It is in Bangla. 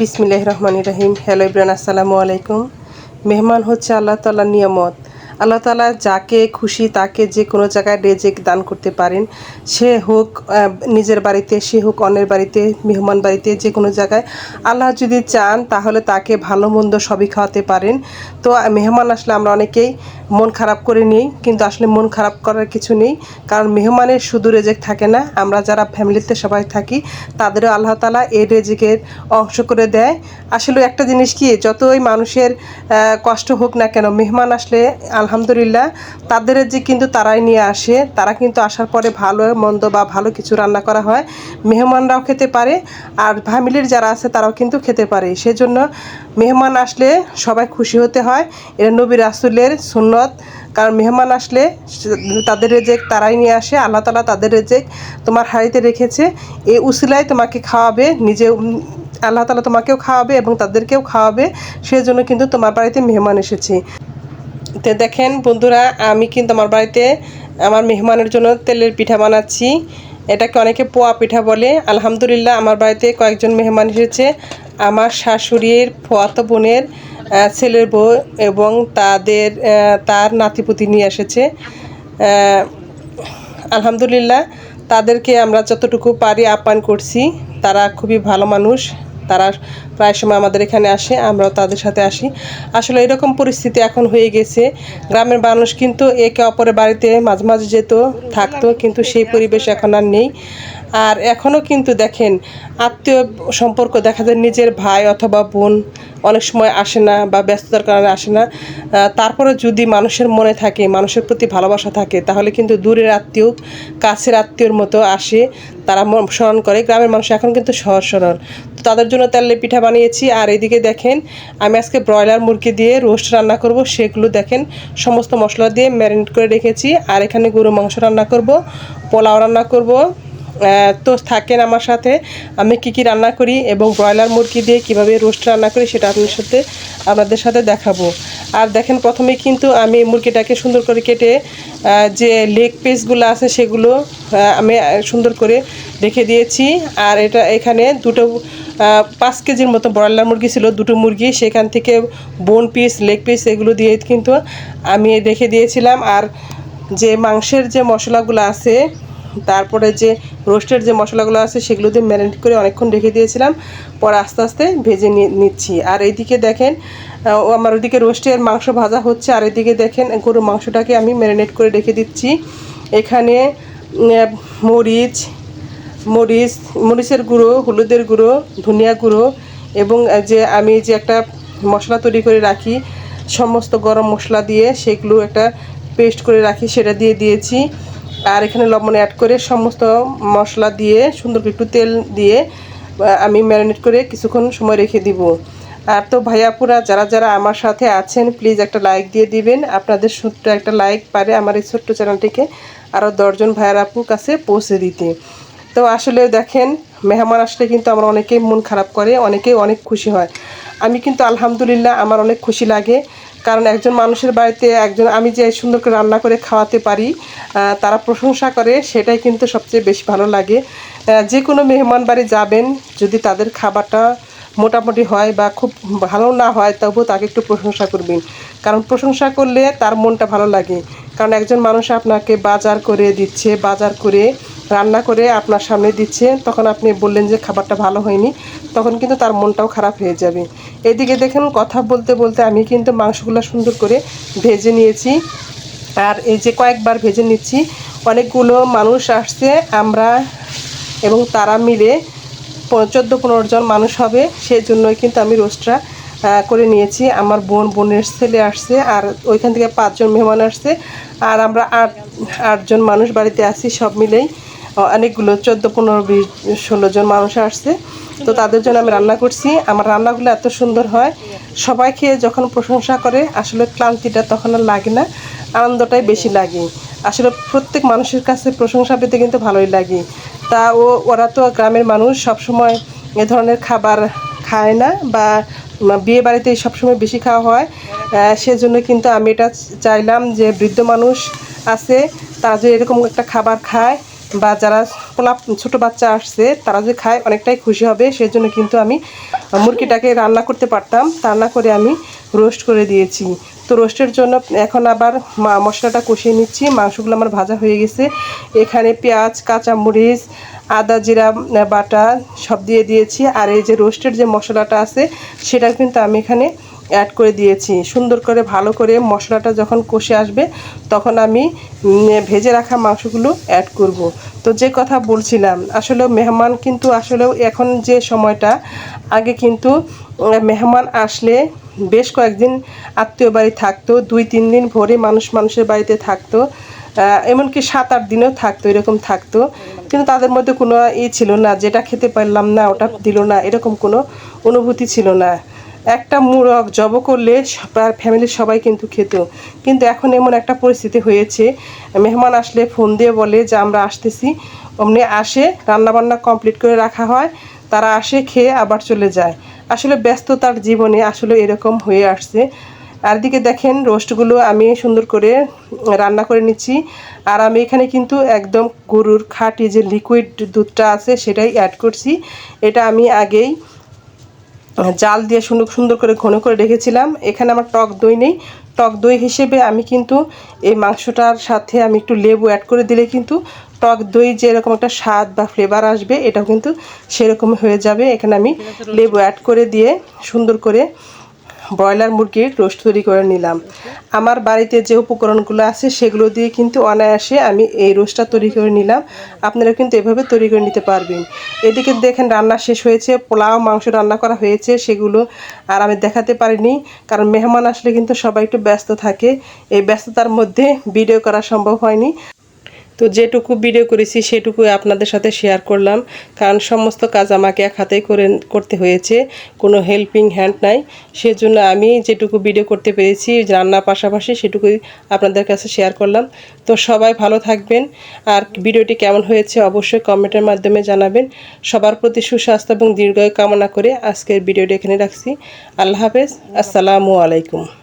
বিসমিল্লাহ রহমান রহিম। হ্যালো ইব্রান আসসালামু আলাইকুম। মেহমান হচ্ছে আল্লাহ তালার নিয়ামত। আল্লাহ তালা যাকে খুশি, তাকে যে কোনো জায়গায় রেজেক দান করতে পারেন। সে হোক নিজের বাড়িতে, সে হোক অন্যের বাড়িতে, মেহমান বাড়িতে, যে কোনো জায়গায়। আল্লাহ যদি চান, তাহলে তাকে ভালো মন্দ সবই খাওয়াতে পারেন। তো মেহমান আসলে আমরা অনেকেই মন খারাপ করে নিই, কিন্তু আসলে মন খারাপ করার কিছু নেই। কারণ মেহমানের শুধু রেজেক থাকে না, আমরা যারা ফ্যামিলিতে সবাই থাকি, তাদেরও আল্লাহ তালা এই রেজেকের অংশ করে দেয়। আসলে একটা জিনিস কি, যতই মানুষের কষ্ট হোক না কেন, মেহমান আসলে আলহামদুলিল্লাহ, তাদের যে কিন্তু তারাই নিয়ে আসে, তারা কিন্তু আসার পরে ভালো মন্দ বা ভালো কিছু রান্না করা হয়, মেহমানরাও খেতে পারে, আর ফ্যামিলির যারা আছে তারাও কিন্তু খেতে পারে। সেজন্য মেহমান আসলে সবাই খুশি হতে হয় এটা নবী রাসুলের সুন্নত, কারণ মেহমান আসলে তাদের রেজেক তারাই নিয়ে আসে, আল্লাহ তালা তাদের রেজেক তোমার হাড়িতে রেখেছে, এই উসিলায় তোমাকে খাওয়াবে, নিজে আল্লাহ তালা তোমাকেও খাওয়াবে এবং তাদেরকেও খাওয়াবে, সেজন্য কিন্তু তোমার বাড়িতে মেহমান এসেছে। তো দেখেন, বন্ধুরা, আমি কিন্তু আমার বাড়িতে আমার মেহমানের জন্য তেলের পিঠা বানাচ্ছি। এটাকে অনেকে পোয়া পিঠা বলে। আলহামদুলিল্লাহ, আমার বাড়িতে কয়েকজন মেহমান এসেছে। আমার শাশুড়ির ফোয়াতো বোনের ছেলের বউ এবং তাদের তার নাতিপুতি নিয়ে এসেছে। আলহামদুলিল্লাহ, তাদেরকে আমরা যতটুকু পারি আপ্যায়ন করছি। তারা খুবই ভালো মানুষ। তারা প্রায় সময় আমাদের এখানে আসে, আমরাও তাদের সাথে আসি। আসলে এরকম পরিস্থিতি এখন হয়ে গেছে। গ্রামের মানুষ কিন্তু একে অপরের বাড়িতে মাঝে মাঝে যেত, থাকতো, কিন্তু সেই পরিবেশ এখন আর নেই। আর এখনও কিন্তু দেখেন আত্মীয় সম্পর্ক দেখা যায় নিজের ভাই অথবা বোন অনেক সময় আসে না বা ব্যস্ততার কারণে আসে না। তারপরে যদি মানুষের মনে থাকে, মানুষের প্রতি ভালোবাসা থাকে, তাহলে কিন্তু দূরের আত্মীয়, কাছের আত্মীয়র মতো আসে, তারা স্মরণ করে। গ্রামের মানুষ এখন কিন্তু সহজ সরল। তো তাদের জন্য তেলের পিঠা বানিয়েছি। আর এদিকে দেখেন, আমি আজকে ব্রয়লার মুরগি দিয়ে রোস্ট রান্না করব। সেগুলো দেখেন, সমস্ত মশলা দিয়ে ম্যারিনেট করে রেখেছি। আর এখানে গরু মাংস রান্না করব, পোলাও রান্না করব। তো থাকেন আমার সাথে। আমি কি কি রান্না করি এবং ব্রয়লার মুরগি দিয়ে কীভাবে রোস্ট রান্না করি সেটা আপনার সাথে আপনাদের সাথে দেখাবো। আর দেখেন, প্রথমে কিন্তু আমি মুরগিটাকে সুন্দর করে কেটে যে লেগ পিসগুলো আছে সেগুলো আমি সুন্দর করে রেখে দিয়েছি। আর এটা এখানে দুটো পাঁচ কেজির মতো ব্রয়লার মুরগি ছিল, দুটো মুরগি। সেখান থেকে বোন পিস লেগ পিস এগুলো দিয়ে কিন্তু আমি রেখে দিয়েছিলাম। আর যে মাংসের যে মশলাগুলো আছে তারপরে যে রোস্টের যে মশলাগুলো আছে সেগুলো দিয়ে ম্যারিনেট করে অনেকক্ষণ রেখে দিয়েছিলাম। পরে আস্তে আস্তে ভেজে নিচ্ছি। আর এইদিকে দেখেন আমার ওইদিকে রোস্টের মাংস ভাজা হচ্ছে। আর এদিকে দেখেন গরুর মাংসটাকে আমি ম্যারিনেট করে রেখে দিচ্ছি। এখানে মরিচ মরিচ, মরিচের গুঁড়ো, হলুদের গুঁড়ো, ধনিয়া গুঁড়ো এবং যে আমি যে একটা মশলা তৈরি করে রাখি, সমস্ত গরম মশলা দিয়ে সেগুলো একটা পেস্ট করে রাখি, সেটা দিয়ে দিয়েছি। আর এখানে লবণ অ্যাড করে সমস্ত মশলা দিয়ে সুন্দর একটু তেল দিয়ে আমি ম্যারিনেট করে কিছুক্ষণ সময় রেখে দিব। আর তো ভাইয়াপুরা যারা যারা আমার সাথে আছেন প্লিজ একটা লাইক দিয়ে দিবেন। আপনাদের ছোট্ট একটা লাইক পারে আমার এই ছোট্ট চ্যানেলটিকে আরও দশজন ভাইয়ার আপুর কাছে পৌঁছে দিতে। তো আসলে দেখেন, মেহমান আসলে কিন্তু আমার অনেকেই মন খারাপ করে, অনেকেই অনেক খুশি হয়। আমি কিন্তু আলহামদুলিল্লাহ আমার অনেক খুশি লাগে। কারণ একজন মানুষের বাড়িতে একজন আমি যে সুন্দর করে রান্না করে খাওয়াতে পারি তারা প্রশংসা করে, সেটাই কিন্তু সবচেয়ে বেশি ভালো লাগে। যে কোনো মেহমান বাড়ি যাবেন, যদি তাদের খাবারটা মোটামুটি হয় বা খুব ভালো না হয়, তবুও তাকে একটু প্রশংসা করবেন। কারণ প্রশংসা করলে তার মনটা ভালো লাগে। কারণ একজন মানুষ আপনাকে বাজার করে দিচ্ছে, বাজার করে রান্না করে আপনার সামনে দিচ্ছে, তখন আপনি বললেন যে খাবারটা ভালো হয়নি, তখন কিন্তু তার মনটাও খারাপ হয়ে যাবে। এদিকে দেখেন কথা বলতে বলতে আমি কিন্তু মাংসগুলো সুন্দর করে ভেজে নিয়েছি, আর এই যে কয়েকবার ভেজে নিচ্ছি, অনেকগুলো মানুষ আসছে, আমরা এবং তারা মিলে চোদ্দ, পনেরো জন মানুষ হবে সেই জন্যই কিন্তু আমি রোস্টটা করে নিয়েছি। আমার বোন, বোনের ছেলে আসছে, আর ওইখান থেকে পাঁচজন মেহমান আসছে, আর আমরা আট, আটজন মানুষ বাড়িতে আছি সব মিলেই। অনেকগুলো চোদ্দ, পনেরো, বিশ, ষোলো জন মানুষ আসছে। তো তাদের জন্য আমি রান্না করছি। আমার রান্নাগুলো এত সুন্দর হয়। সবাই খেয়ে যখন প্রশংসা করে, আসলে ক্লান্তিটা তখন আর লাগে না, আনন্দটাই বেশি লাগে। আসলে প্রত্যেক মানুষের কাছে প্রশংসা পেতে কিন্তু ভালোই লাগে। তা ও, ওরা তো গ্রামের মানুষ, সবসময় এ ধরনের খাবার খায় না বা বিয়ে বাড়িতে সবসময় বেশি খাওয়া হয়। সেজন্য কিন্তু আমি এটা চাইলাম যে বৃদ্ধ মানুষ আছে, তারা যে এরকম একটা খাবার খায় বা যারা পোলা ছোটো বাচ্চা আসছে, তারা যে খায় অনেকটাই খুশি হবে। সেজন্য কিন্তু আমি মুরগিটাকে রান্না করতে পারতাম। রান্না করে আমি রোস্ট করে দিয়েছি। তো রোস্টের জন্য এখন আবার মা- মশলাটা কষিয়ে নিচ্ছি। মাংসগুলো আমার ভাজা হয়ে গেছে। এখানে পেঁয়াজ, কাঁচামরিচ, আদা জিরা, বাটা সব দিয়ে দিয়েছি। আর এই যে রোস্টের যে মশলাটা আছে সেটা কিন্তু আমি এখানে অ্যাড করে দিয়েছি। সুন্দর করে, ভালো করে মশলাটা যখন কষে আসবে, তখন আমি ভেজে রাখা মাংসগুলো অ্যাড করব। তো যে কথা বলছিলাম, আসলে মেহমান কিন্তু আসলেও এখন যে সময়টা, আগে কিন্তু মেহমান আসলে বেশ কয়েকদিন আত্মীয় বাড়ি থাকতো, দুই, তিন দিন ভরে মানুষ মানুষের বাড়িতে থাকতো এমনকি সাত, আট দিনেও থাকতো, এরকম থাকতো। কিন্তু তাদের মধ্যে কোনো ই ছিল না, যেটা খেতে পারলাম না, ওটা দিল না, এরকম কোনো অনুভূতি ছিল না। একটা মুরগ জব করলে প্রায় ফ্যামিলির সবাই কিন্তু খেত। কিন্তু এখন এমন একটা পরিস্থিতি হয়েছে, মেহমান আসলে ফোন দিয়ে বলে যে, আমরা আসতেছি। অমনি আসে, রান্নাবান্না কমপ্লিট করে রাখা হয়, তারা আসে, খেয়ে আবার চলে যায়। আসলে ব্যস্ততার জীবনে আসলে এরকম হয়ে আসছে। আর দিকে দেখেন, রোস্টগুলো আমি সুন্দর করে রান্না করে নিচ্ছি। আর আমি এখানে কিন্তু একদম গরুর খাঁটি যে লিকুইড দুধটা আছে, সেটাই অ্যাড করছি। এটা আমি আগেই জাল দিয়ে সুন্দর সুন্দর করে ঘন করে রেখেছিলাম। এখানে আমার টক দই নেই। টক দই হিসেবে আমি কিন্তু এই মাংসটার সাথে আমি একটু লেবু অ্যাড করে দিলে কিন্তু টক দই যেরকম একটা স্বাদ বা ফ্লেভার আসবে এটাও কিন্তু সেরকম হয়ে যাবে। এখানে আমি লেবু অ্যাড করে দিয়ে সুন্দর করে ব্রয়লার মুরগির রোস্ট তৈরি করে নিলাম। আমার বাড়িতে যে উপকরণগুলো আছে সেগুলো দিয়ে কিন্তু অনায়াসে আমি এই রোস্টটা তৈরি করে নিলাম। আপনারা কিন্তু এভাবে তৈরি করে নিতে পারবেন। এদিকে দেখেন রান্না শেষ হয়েছে, পোলাও, মাংস রান্না করা হয়েছে সেগুলো আর আমি দেখাতে পারিনি কারণ মেহমান আসলে কিন্তু সবাই একটু ব্যস্ত থাকে। এই ব্যস্ততার মধ্যে ভিডিও করা সম্ভব হয়নি। তো যেটুকু ভিডিও করেছি সেটুকু আপনাদের সাথে শেয়ার করলাম। কারণ সমস্ত কাজ আমাকে এক হাতেই করে, করতে হয়েছে। কোনো হেল্পিং হ্যান্ড নাই। সেজন্য আমি যেটুকু ভিডিও করতে পেরেছি, রান্নার পাশাপাশি সেটুকুই আপনাদের কাছে শেয়ার করলাম। তো সবাই ভালো থাকবেন। আর ভিডিওটি কেমন হয়েছে অবশ্যই কমেন্টের মাধ্যমে জানাবেন। সবার প্রতি সুস্বাস্থ্য এবং দীর্ঘায়ু কামনা করে আজকের ভিডিওটি এখানে রাখছি। আল্লাহ হাফেজ। আসসালামু আলাইকুম।